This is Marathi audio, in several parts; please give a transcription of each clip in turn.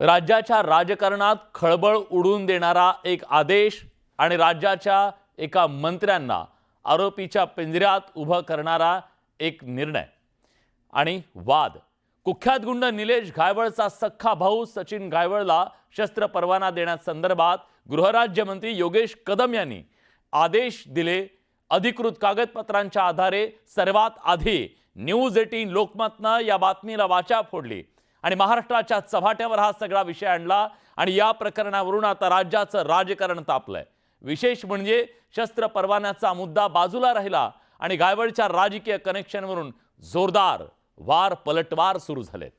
राज्याच्या राजकारणात खळबळ उडून देणारा एक आदेश आणि राज्याच्या एका मंत्र्यांना आरोपीच्या पिंजऱ्यात उभं करणारा एक निर्णय. आणि वाद. कुख्यात गुंड निलेश घायवळचा सख्खा भाऊ सचिन घायवळला शस्त्र परवाना देण्यासंदर्भात गृहराज्यमंत्री योगेश कदम यांनी आदेश दिले. अधिकृत कागदपत्रांच्या आधारे सर्वात आधी न्यूज एटीन लोकमतनं या बातमीला वाचा फोडली. आणि महाराष्ट्राच्या चव्हाट्यावर हा सगळा विषय आणला आणि या प्रकरणावरून आता राज्याचं राजकारण तापलंय. विशेष म्हणजे शस्त्र परवान्याचा मुद्दा बाजूला राहिला आणि गायवळच्या राजकीय कनेक्शनवरून जोरदार वार पलटवार सुरू झालेत.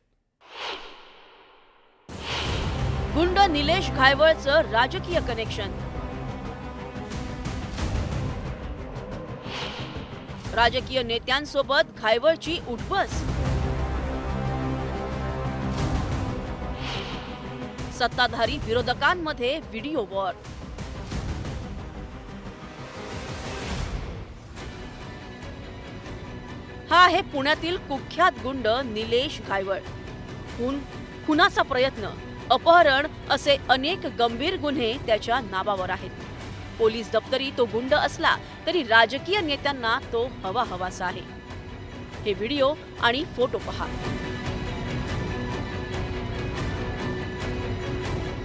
गुंड निलेश घायवळचं राजकीय कनेक्शन. राजकीय नेत्यांसोबत घायवळची उठबस. सत्ताधारी विरोधकांमध्ये व्हिडिओ वॉर. हा आहे पुण्यातील कुख्यात गुंड निलेश घायवळ. खून खुनाचा प्रयत्न अपहरण असे अनेक गंभीर गुन्हे त्याच्या नावावर आहेत. पोलीस दप्तरी तो गुंड असला तरी राजकीय नेत्यांना तो हवा हवासा आहे. हे व्हिडिओ आणि फोटो पहा.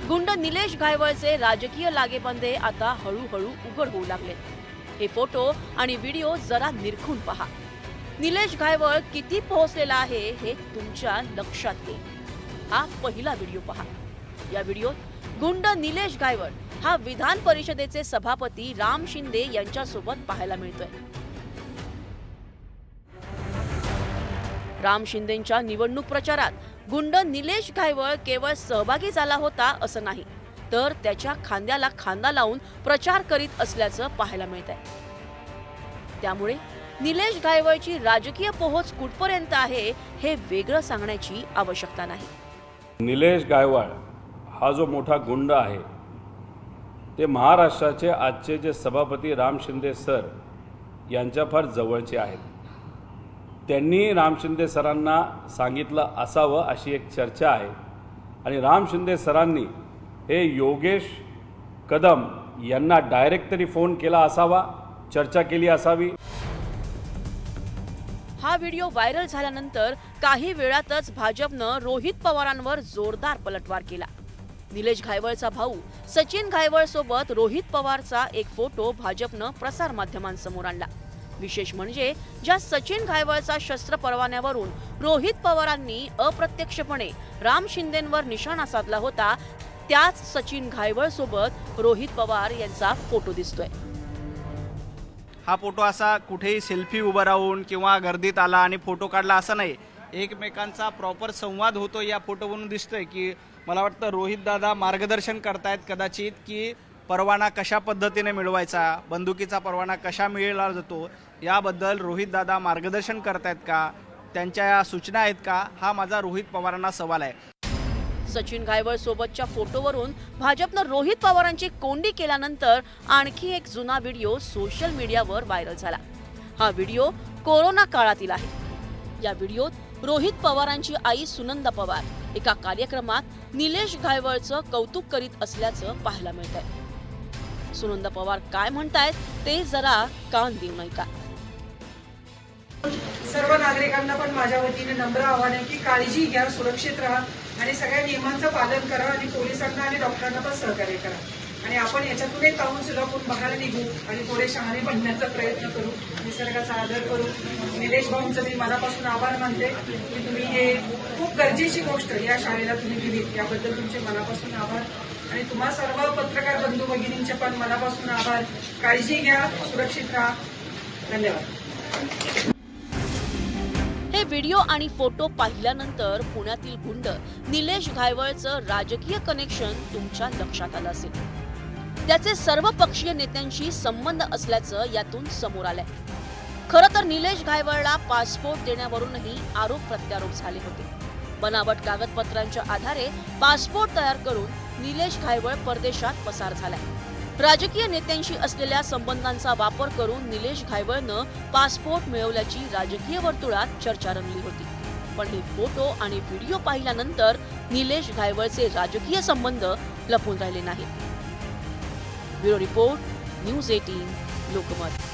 गुंड निलेश घायवळचे राजकीय लागेबंदे आता हळूहळू उघड होऊ लागले. हे फोटो आणि व्हिडिओ जरा निरखून पहा. निलेश घायवळ किती पोहोचलेला आहे हे तुमच्या लक्षात येईल. हा पहिला व्हिडिओ पहा. या व्हिडिओत गुंड निलेश गायवळ हा विधान परिषदेचे सभापती राम शिंदे यांच्यासोबत पाहायला मिळतोय. राम शिंदेच्या निवडणूक प्रचारात गुंड निलेश घायवळ केवळ सहभागी झाला होता असं नाही तर त्याच्या खांद्याला खांदा लावून प्रचार करीत असल्याचं पाहायला मिळत आहे त्यामुळे निलेश घायवळची राजकीय पोहोच कुठपर्यंत आहे हे वेगळं सांगण्याची आवश्यकता नाही. निलेश गायवाळ हा जो मोठा गुंड आहे ते महाराष्ट्राचे आजचे जे सभापती राम शिंदे सर यांच्या फार जवळचे आहेत. त्यांनी राम शिंदे सरांना सांगितलं असावं अशी एक चर्चा आहे. आणि राम शिंदे सरांनी हे योगेश कदम यांना डायरेक्ट तरी फोन केला असावा चर्चा केली असावी. हा व्हिडिओ व्हायरल झाल्यानंतर काही वेळातच भाजपनं रोहित पवारांवर जोरदार पलटवार केला. निलेश घायवळचा भाऊ सचिन घायवळ सोबत रोहित पवारचा एक फोटो भाजपनं प्रसार माध्यमांसमोर आणला. विशेष म्हणजे ज्या सचिन घायवळचा शस्त्र परवान्यावरून रोहित पवारांनी अप्रत्यक्षपणे राम शिंदेंवर निशाणा साधला होता त्याच सचिन घायवळ सोबत रोहित पवार यांचा फोटो दिसतोय. हा फोटो असा कुठेही सेल्फी उभं राहून किंवा गर्दीत आला आणि फोटो काढला असं नाही. एकमेकांचा प्रॉपर संवाद होतो या फोटोवरून दिसतोय की मला वाटतं रोहित दादा मार्गदर्शन करतायत कदाचित की परवाना कशा पद्धतीने मिळवायचा बंदुकीचा परवाना कशा मिळला जातो याबद्दल रोहित दादा मार्गदर्शन करतायत का? त्यांच्या या सूचना आहेत का? हा माझा रोहित पवारांना सवाल आहे. सचिन घायवळ सोबतच्या फोटोवरून भाजपनं रोहित पवारांची कोंडी केल्यानंतर आणखी एक जुना व्हिडिओ सोशल मीडियावर व्हायरल झाला. हा व्हिडिओ कोरोना काळातील आहे. या व्हिडिओत रोहित पवारांची आई सुनंदा पवार एका कार्यक्रमात निलेश घायवळचं कौतुक करीत असल्याचं पाहायला मिळत आहे सुनंदा पवार काय म्हणतायत ते जरा कान देऊ नये का सर्व नागरिकांना पण माझ्या वतीने नम्र आव्हान आहे की काळजी घ्या सुरक्षित राहा आणि सगळ्या नियमांचं पालन करा आणि पोलिसांना आणि डॉक्टरांना पण सहकार्य करा. आणि आपण याच्यातून एक काउन सुद्धा बाहेर निघू आणि थोडे शहाणे बनण्याचा प्रयत्न करू निसर्गाचा आदर करू. निलेश भाऊंचं मी मनापासून आभार मानते की तुम्ही हे खूप गरजेची गोष्ट या शाळेला तुम्ही दिली याबद्दल तुमचे मनापासून आभार. आणि तुम्हा सर्व पत्रकार बंधू भगिनींचे पण मनापासून आभार. काळजी घ्या सुरक्षित राहा. धन्यवाद. हे व्हिडिओ आणि फोटो पाहिल्यानंतर पुण्यातील गुंड निलेश घायवळचं राजकीय कनेक्शन तुमच्या लक्षात आलं असेल. त्याचे सर्व पक्षीय नेत्यांशी संबंध असल्याचं यातून समोर आलंय. खरं तर निलेश घायवळला पासपोर्ट देण्यावरूनही आरोप प्रत्यारोप झाले होते. बनावट कागदपत्रांच्या आधारे पासपोर्ट तयार करून निलेश घायवळ परदेशात पसार झालाय. राजकीय नेत्यांशी असलेल्या संबंधांचा वापर करून निलेश घायवळनं पासपोर्ट मिळवल्याची राजकीय वर्तुळात चर्चा रंगली होती. पण हे फोटो आणि व्हिडिओ पाहिल्यानंतर निलेश घायवळचे राजकीय संबंध लपून राहिले नाहीत. Bureau report news eighteen Lokmat.